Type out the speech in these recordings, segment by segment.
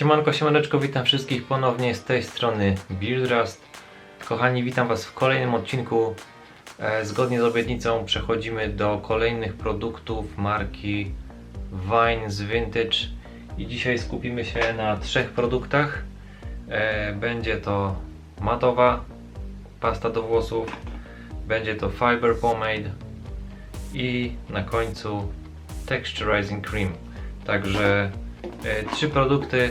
Siemanko, siemaneczko, witam wszystkich ponownie z tej strony Buildrust. Kochani, witam Was w kolejnym odcinku. E, zgodnie z obietnicą przechodzimy do kolejnych produktów marki Vines Vintage i dzisiaj skupimy się na trzech produktach. E, będzie to matowa pasta do włosów, będzie to fiber pomade i na końcu texturizing cream. Także e, trzy produkty,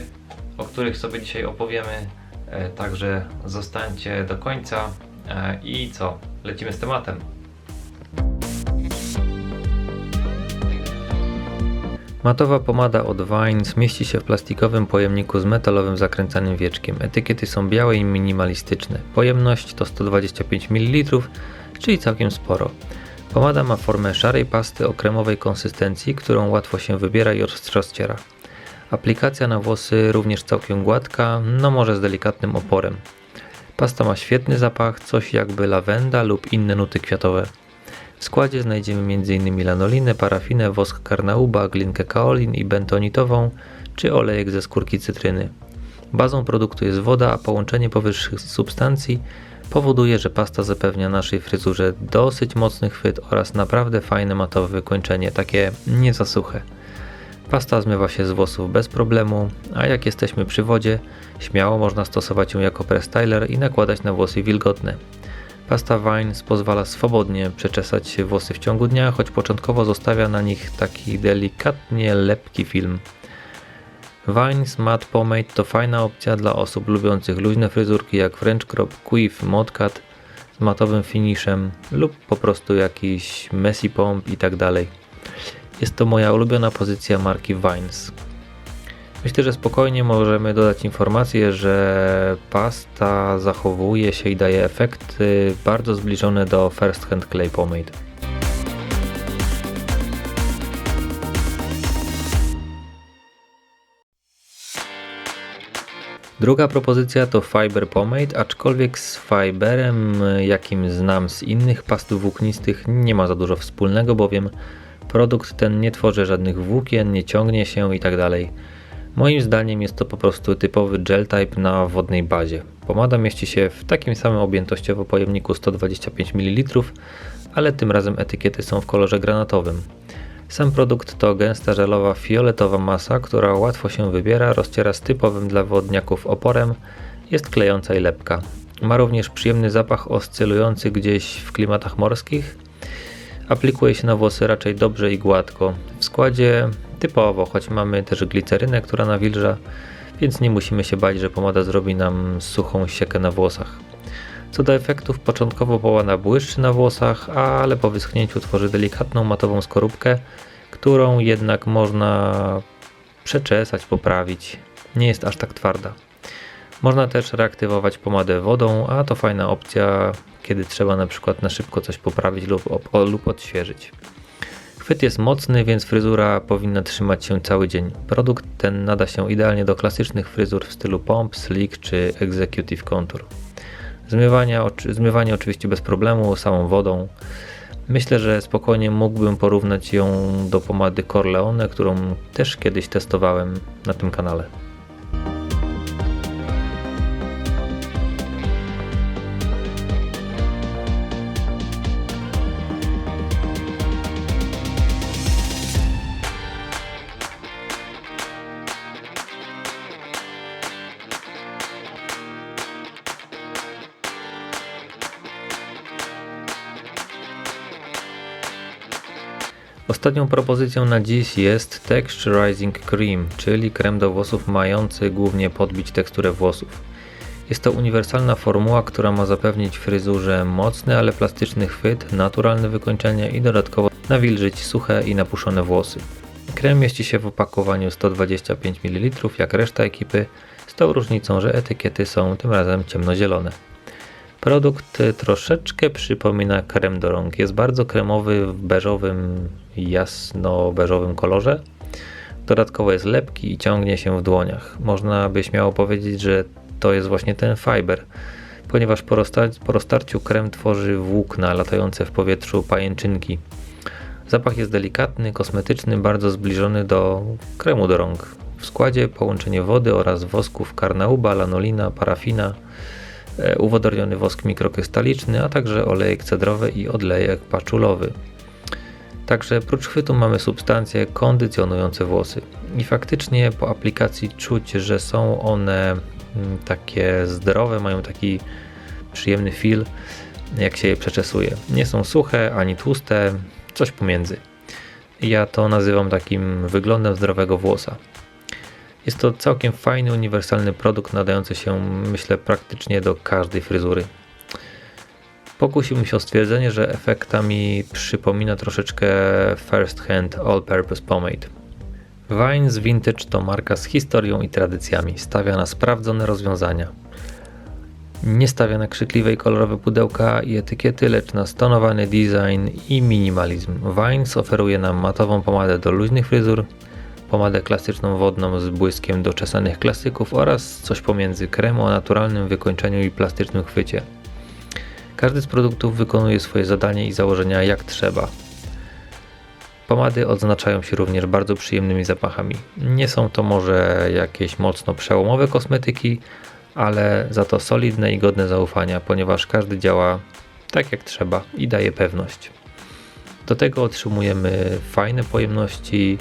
o których sobie dzisiaj opowiemy. E, także zostańcie do końca. E, I co? Lecimy z tematem. Matowa pomada od Vines mieści się w plastikowym pojemniku z metalowym zakręcanym wieczkiem. Etykiety są białe i minimalistyczne. Pojemność to 125 ml, czyli całkiem sporo. Pomada ma formę szarej pasty o kremowej konsystencji, którą łatwo się wybiera i rozciera. Aplikacja na włosy również całkiem gładka, no może z delikatnym oporem. Pasta ma świetny zapach, coś jakby lawenda lub inne nuty kwiatowe. W składzie znajdziemy m.in. lanolinę, parafinę, wosk karnauba, glinkę kaolin i bentonitową czy olejek ze skórki cytryny. Bazą produktu jest woda, a połączenie powyższych substancji powoduje, że pasta zapewnia naszej fryzurze dosyć mocny chwyt oraz naprawdę fajne matowe wykończenie, takie nie za suche. Pasta zmywa się z włosów bez problemu, a jak jesteśmy przy wodzie, śmiało można stosować ją jako prestyler i nakładać na włosy wilgotne. Pasta Vines pozwala swobodnie przeczesać się włosy w ciągu dnia, choć początkowo zostawia na nich taki delikatnie lepki film. Vines Matte Pomade to fajna opcja dla osób lubiących luźne fryzurki jak French Crop, Quiff, Modcat z matowym finishem lub po prostu jakiś messy pomp i tak. Jest to moja ulubiona pozycja marki Vines. Myślę, że spokojnie możemy dodać informację, że pasta zachowuje się i daje efekty bardzo zbliżone do First Hand Clay Pomade. Druga propozycja to Fiber Pomade, aczkolwiek z fiberem, jakim znam z innych past włóknistych, nie ma za dużo wspólnego, bowiem produkt ten nie tworzy żadnych włókien, nie ciągnie się itd. Moim zdaniem jest to po prostu typowy gel type na wodnej bazie. Pomada mieści się w takim samym objętościowo pojemniku 125 ml, ale tym razem etykiety są w kolorze granatowym. Sam produkt to gęsta żelowa fioletowa masa, która łatwo się wybiera, rozciera z typowym dla wodniaków oporem, jest klejąca i lepka. Ma również przyjemny zapach oscylujący gdzieś w klimatach morskich. Aplikuje się na włosy raczej dobrze i gładko. W składzie typowo, choć mamy też glicerynę, która nawilża, więc nie musimy się bać, że pomada zrobi nam suchą siekę na włosach. Co do efektów, początkowo pomada błyszczy na włosach, ale po wyschnięciu tworzy delikatną matową skorupkę, którą jednak można przeczesać, poprawić. Nie jest aż tak twarda. Można też reaktywować pomadę wodą, a to fajna opcja, kiedy trzeba na przykład na szybko coś poprawić lub, lub odświeżyć. Chwyt jest mocny, więc fryzura powinna trzymać się cały dzień. Produkt ten nada się idealnie do klasycznych fryzur w stylu pomp, slick czy executive contour. Zmywanie, zmywanie oczywiście bez problemu, samą wodą. Myślę, że spokojnie mógłbym porównać ją do pomady Corleone, którą też kiedyś testowałem na tym kanale. Ostatnią propozycją na dziś jest Texturizing Cream, czyli krem do włosów mający głównie podbić teksturę włosów. Jest to uniwersalna formuła, która ma zapewnić fryzurze mocny, ale plastyczny chwyt, naturalne wykończenie i dodatkowo nawilżyć suche i napuszone włosy. Krem mieści się w opakowaniu 125 ml jak reszta ekipy, z tą różnicą, że etykiety są tym razem ciemnozielone. Produkt troszeczkę przypomina krem do rąk. Jest bardzo kremowy w beżowym, jasno-beżowym kolorze. Dodatkowo jest lepki i ciągnie się w dłoniach. Można by śmiało powiedzieć, że to jest właśnie ten fiber, ponieważ po, rozstar po roztarciu krem tworzy włókna latające w powietrzu pajęczynki. Zapach jest delikatny, kosmetyczny, bardzo zbliżony do kremu do rąk. W składzie połączenie wody oraz wosków karnauba, lanolina, parafina, e, uwodorniony wosk mikrokrystaliczny, a także olejek cedrowy i odlejek paczulowy. Także prócz chwytu mamy substancje kondycjonujące włosy. I faktycznie po aplikacji czuć, że są one mm, takie zdrowe, mają taki przyjemny feel, jak się je przeczesuje. Nie są suche ani tłuste, coś pomiędzy. Ja to nazywam takim wyglądem zdrowego włosa. Jest to całkiem fajny, uniwersalny produkt nadający się, myślę, praktycznie do każdej fryzury. Pokusiłbym się o stwierdzenie, że efektami przypomina troszeczkę First Hand All Purpose Pomade. Vines Vintage to marka z historią i tradycjami. Stawia na sprawdzone rozwiązania. Nie stawia na krzykliwe i kolorowe pudełka i etykiety, lecz na stonowany design i minimalizm. Vines oferuje nam matową pomadę do luźnych fryzur, pomadę klasyczną wodną z błyskiem do czesanych klasyków oraz coś pomiędzy kremą o naturalnym wykończeniu i plastycznym chwycie. Każdy z produktów wykonuje swoje zadanie i założenia jak trzeba. Pomady odznaczają się również bardzo przyjemnymi zapachami. Nie są to może jakieś mocno przełomowe kosmetyki, ale za to solidne i godne zaufania, ponieważ każdy działa tak jak trzeba i daje pewność. Do tego otrzymujemy fajne pojemności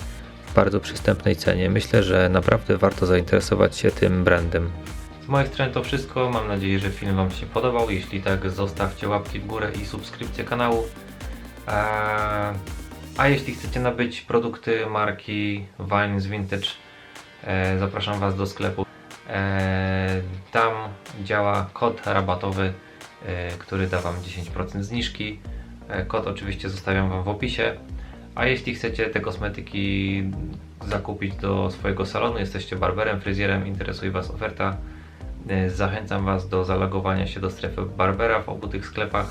w bardzo przystępnej cenie. Myślę, że naprawdę warto zainteresować się tym brandem. Z mojej strony to wszystko. Mam nadzieję, że film Wam się podobał. Jeśli tak, zostawcie łapki w górę i subskrypcję kanału. Eee, A jeśli chcecie nabyć produkty marki Vines Vintage, e, zapraszam Was do sklepu. E, Tam działa kod rabatowy, który da Wam 10% zniżki. Kod oczywiście zostawiam Wam w opisie. A jeśli chcecie te kosmetyki zakupić do swojego salonu, jesteście barberem, fryzjerem, interesuje Was oferta, zachęcam Was do zalogowania się do strefy Barbera w obu tych sklepach,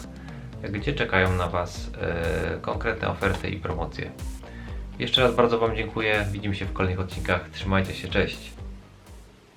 gdzie czekają na Was e, konkretne oferty i promocje. Jeszcze raz bardzo Wam dziękuję. Widzimy się w kolejnych odcinkach. Trzymajcie się, cześć.